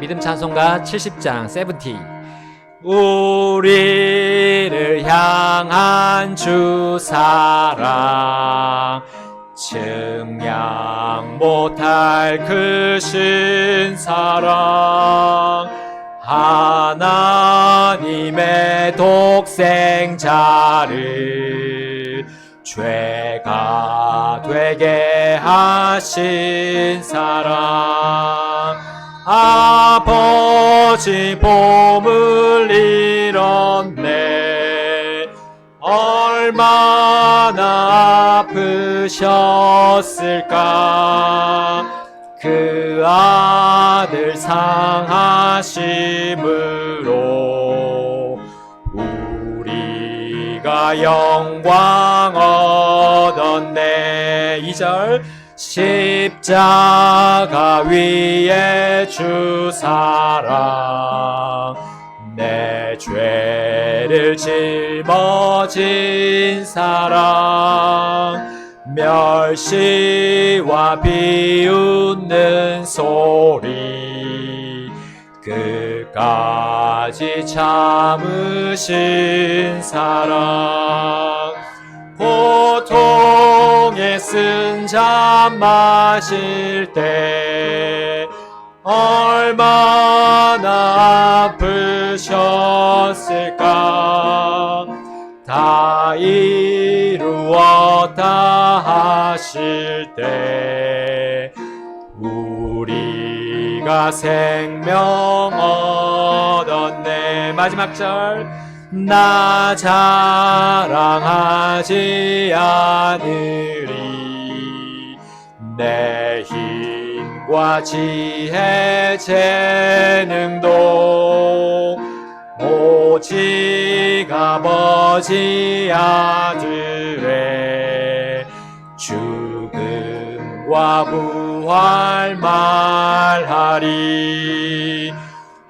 믿음 찬송가 70장 세븐티 우리를 향한 주 사랑 증량 못할 크신 사랑. 하나님의 독생자를 죄가 되게 하신 사랑. 아 버지 봄을 잃었네. 얼마나 아프셨을까? 그 아들 상하심으로 우리가 영광 얻었네. 2절 십자가 위에 주 사랑. 내 죄를 짊어진 사랑. 멸시와 비웃는 소리. 끝까지 참으신 사랑. 고통에 쓴잠 마실 때 얼마나 아프셨을까? 다 이루었다 하실 때 우리가 생명 얻었네. 마지막 절. 나 자랑하지 않으리 내 힘과 지혜 재능도 오직 아버지 아들의 죽음과 부활 말하리.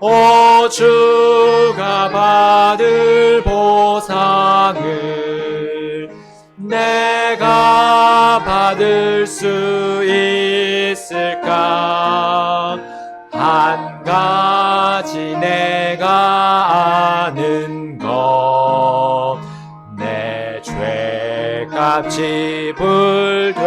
오 주가 받을 보상을 내가 받을 수 있을까? 한 가지 내가 아는 것 내 죄값 지불되